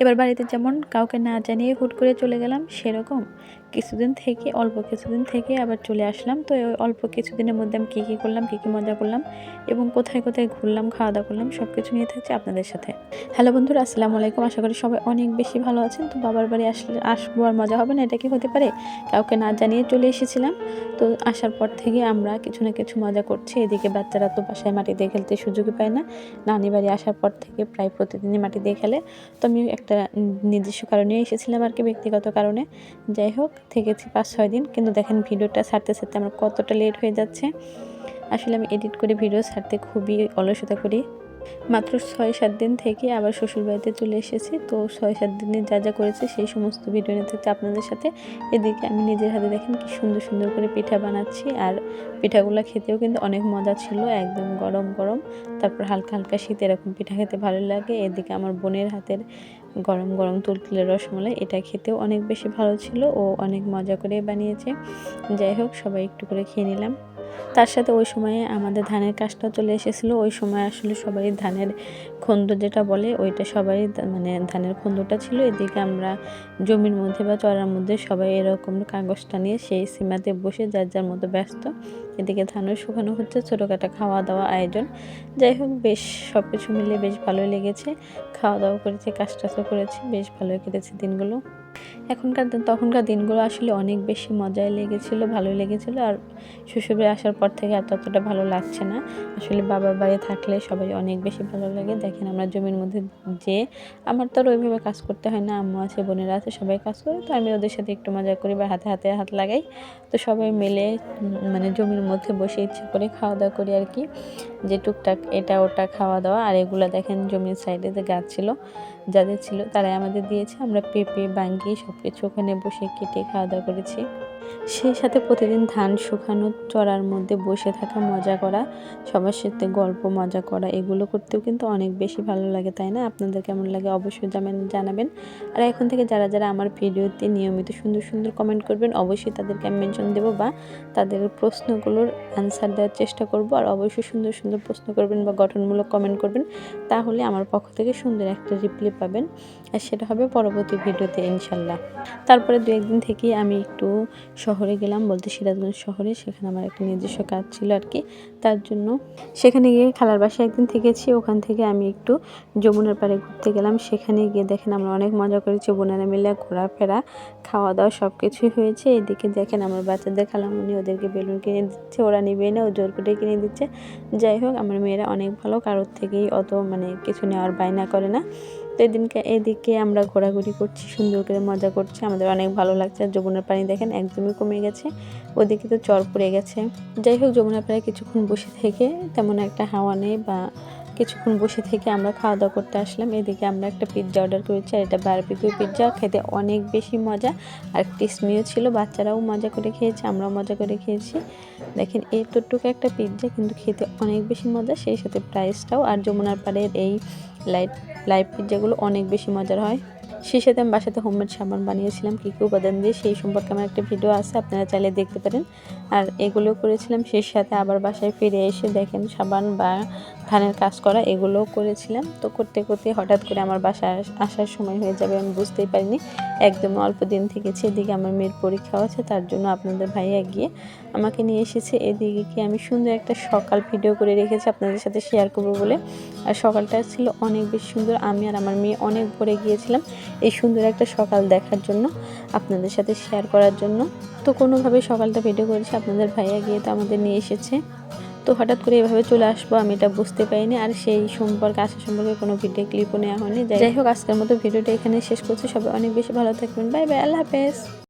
এবার বাড়িতে যেমন কাউকে না জানিয়ে হুট করে চলে গেলাম, সেরকম। কিছুদিন থেকে, অল্প কিছুদিন থেকে আবার চলে আসলাম। তো ওই অল্প কিছুদিনের মধ্যে আমি কী কী করলাম, কী কী মজা করলাম এবং কোথায় কোথায় ঘুরলাম খাওয়া দাওয়া করলাম সব কিছু নিয়ে থাকছি আপনাদের সাথে। হ্যালো বন্ধুরা, আসসালামু আলাইকুম। আশা করি সবাই অনেক বেশি ভালো আছেন। তো বাবার বাড়ি আসলে আসব আর মজা হবে না, এটা কি হতে পারে? কাউকে না জানিয়ে চলে এসেছিলাম। তো আসার পর থেকে আমরা কিছু না কিছু মজা করছি। এদিকে বাচ্চারা তো বাসায় মাটি দিয়ে খেলতে সুযোগই পায় না। নানি বাড়ি আসার পর থেকে প্রায় প্রতিদিনই মাটি দিয়ে খেলে। তো আমি একটা নির্দিষ্ট কারণে এসেছিলাম আর কি ব্যক্তিগত কারণে। যাই হোক, থেকেছি পাঁচ, ছয় দিন। কিন্তু দেখেন, ভিডিওটা ছাড়তে ছাড়তে আমার কতটা লেট হয়ে যাচ্ছে। আসলে আমি এডিট করে ভিডিও ছাড়তে খুবই অলসতা করি। মাত্র ছয়, সাত দিন থেকে আবার শ্বশুরবাড়িতে চলে এসেছি। তো ছয়, সাত দিনে যা যা করেছে সেই সমস্ত ভিডিও নিতে থাকতে আপনাদের সাথে। এদিকে আমি নিজের হাতে দেখেন কি সুন্দর সুন্দর করে পিঠা বানাচ্ছি। আর পিঠাগুলো খেতেও কিন্তু অনেক মজা ছিল, একদম গরম গরম। তারপর হালকা হালকা শীত এরকম পিঠা খেতে ভালো লাগে। এদিকে আমার বোনের হাতের গরম গরম তুলতুলে রসমলাই, এটা খেতেও অনেক বেশি ভালো ছিল ও অনেক মজা করে বানিয়েছে। যাই হোক, সবাই একটু করে খেয়ে নিলাম। তার সাথে ওই সময়ে আমাদের ধানের কাজটা চলে এসেছিল। ওই সময় আসলে সবারই ধানের খন্দ যেটা বলে, ওইটা সবারই মানে ধানের খন্দটা ছিল। এদিকে আমরা জমির মধ্যে বা চড়ার মধ্যে সবাই এরকম কাগজটা নিয়ে সেই সীমাতে বসে যার যার মতো ব্যস্ত। এদিকে ধানও শুকানো হচ্ছে, ছোটোখাটো খাওয়া দাওয়া আয়োজন। যাই হোক, বেশ সব কিছু মিলে বেশ ভালোই লেগেছে। খাওয়া দাওয়া করেছি কাজ টাজও করেছি, বেশ ভালোই কেটেছে দিনগুলো। এখনকার তখনকার দিনগুলো আসলে অনেক বেশি মজায় লেগেছিলো, ভালোই লেগেছিলো। আর শ্বশুরে আসার পর থেকে আর ততটা ভালো লাগছে না। আসলে বাবার বাড়ি থাকলে সবাই অনেক বেশি ভালো লাগে। দেখেন আমরা জমির মধ্যে যে, আমার তো আর ওইভাবে কাজ করতে হয় না, আম্মু আছে, বোনেরা আছে, সবাই কাজ করে, তো আমি ওদের সাথে একটু মজা করি বা হাতে হাতে হাত লাগাই। তো সবাই মিলে মানে জমির মধ্যে বসে ইচ্ছে করে খাওয়া দাওয়া করি আর কি। যে টুকটাক এটা ওটা খাওয়া দাওয়া, আর এগুলো দেখেন জমির সাইডে যে গাছ ছিল যাদের ছিল তারাই আমাদের দিয়েছে। আমরা পেঁপে, বাঙ্গি সব কিছু ওখানে বসে কেটে খাওয়া দাওয়া করেছি। সেই সাথে প্রতিদিন ধান শুকানো, চড়ার মধ্যে বসে থাকা, মজা করা, সবার সাথে গল্প, মজা করা, এগুলো করতেও কিন্তু অনেক বেশি ভালো লাগে, তাই না? আপনাদের কেমন লাগে অবশ্যই জানাবেন জানাবেন। আর এখন থেকে যারা যারা আমার ভিডিওতে নিয়মিত সুন্দর সুন্দর কমেন্ট করবেন, অবশ্যই তাদেরকে আমি মেনশন দেবো বা তাদের প্রশ্নগুলোর অ্যান্সার দেওয়ার চেষ্টা করব। আর অবশ্যই সুন্দর সুন্দর প্রশ্ন করবেন বা গঠনমূলক কমেন্ট করবেন, তাহলে আমার পক্ষ থেকে সুন্দর একটা রিপ্লাই পাবেন। আর সেটা হবে পরবর্তী ভিডিওতে, ইনশাল্লাহ। তারপরে দু একদিন থেকেই আমি একটু শহরে গেলাম, বলতে সিরাজগঞ্জ শহরে। সেখানে আমার একটা নিজস্ব কাজ ছিল আর কি। তার জন্য সেখানে গিয়ে খালার বাসায় একদিন থেকেছি। ওখান থেকে আমি একটু যমুনার পাড়ে ঘুরতে গেলাম। সেখানে গিয়ে দেখেন আমরা অনেক মজা করেছি। বোনেরা মিলে ঘোরাফেরা খাওয়া দাওয়া সব কিছুই হয়েছে। এদিকে দেখেন আমার বাচ্চাদের খালামুনি ওদেরকে বেলুন কিনে দিচ্ছে, ওরা নিবে না, ও জোর করে কিনে দিচ্ছে। যাই হোক, আমার মেয়েরা অনেক ভালো। কারোর থেকেই অত মানে কিছু নেওয়ার বায়না করে না। তো এদিনকে এদিকে আমরা ঘোরাঘুরি করছি, সুন্দর করে মজা করছি। আমাদের অনেক ভালো লাগছে। আর যমুনার পানি দেখেন একদমই কমে গেছে। ওদিকে তো চর পড়ে গেছে। যাই হোক, যমুনার পাড়ে কিছুক্ষণ বসে থেকে তেমন একটা হাওয়া নেই বা কিছুক্ষণ বসে থেকে আমরা খাওয়া দাওয়া করতে আসলাম। এদিকে আমরা একটা পিৎজা অর্ডার করেছি আর এটা বারবিকিউ পিৎজা খেতে অনেক বেশি মজা। আর টিসমিও ছিল, বাচ্চারাও মজা করে খেয়েছে, আমরাও মজা করে খেয়েছি। দেখেন, এতটুকু একটা পিৎজা কিন্তু খেতে অনেক বেশি মজা। সেই সাথে প্রাইসটাও আর যমুনার পাড়ের এই লাইট লাইভ পিৎজাগুলো অনেক বেশি মজার হয়। সেই সাথে আমি বাসাতে হোমমেড সাবান বানিয়েছিলাম, কী কী উপাদান দিয়ে, সেই সম্পর্কে আমার একটা ভিডিও আছে, আপনারা চাইলে দেখতে পারেন। আর এগুলো করেছিলাম, সেই সাথে আবার বাসায় ফিরে এসে দেখেন সাবান বা ধানের কাজ করা, এগুলোও করেছিলাম। তো করতে করতে হঠাৎ করে আমার বাসায় আসার সময় হয়ে যাবে, আমি বুঝতেই পারিনি। একদম অল্প দিন থেকেছি, এদিকে আমার মেয়ের পরীক্ষাও আছে তার জন্য আপনাদের ভাইয়া গিয়ে আমাকে নিয়ে এসেছে। এদিকে আমি সুন্দর একটা সকাল ভিডিও করে রেখেছি, আপনাদের সাথে শেয়ার করব বলে। আর সকালটা ছিল অনেক বেশি সুন্দর। আমি আর আমার মেয়ে অনেক ভরে গিয়েছিলাম এই সুন্দর একটা সকাল দেখার জন্য, আপনাদের সাথে শেয়ার করার জন্য। তো কোনোভাবে সকালটা ভিডিও করেছি, আপনাদের ভাইয়া গিয়ে তো আমাদের নিয়ে এসেছে। তো হঠাৎ করে এভাবে চলে আসব, আমি এটা বুঝতে পারিনি। আর সেই সম্পর্কে আসা সম্পর্কে কোনো ভিডিও ক্লিপও নেওয়া হয়নি। যাই হোক, আজকের মতো ভিডিওটা এখানে শেষ করছি। সবাই অনেক বেশি ভালো থাকবেন। বাই বাই আল্লাহ হাফেজ।